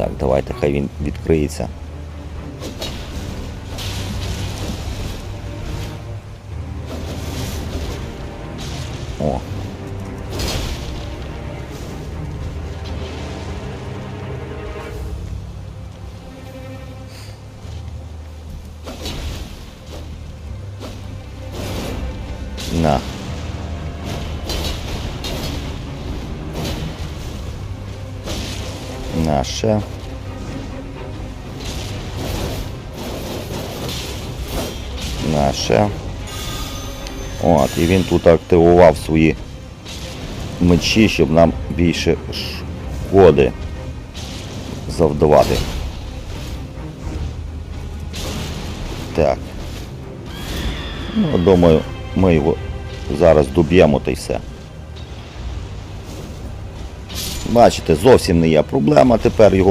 Так, давайте хай він відкриється. О. На. Наше. Наше. От, і він тут активував свої мечі, щоб нам більше шкоди завдавати. Так. Ну, думаю, ми його зараз доб'ємо та й все. Бачите, зовсім не є проблема тепер його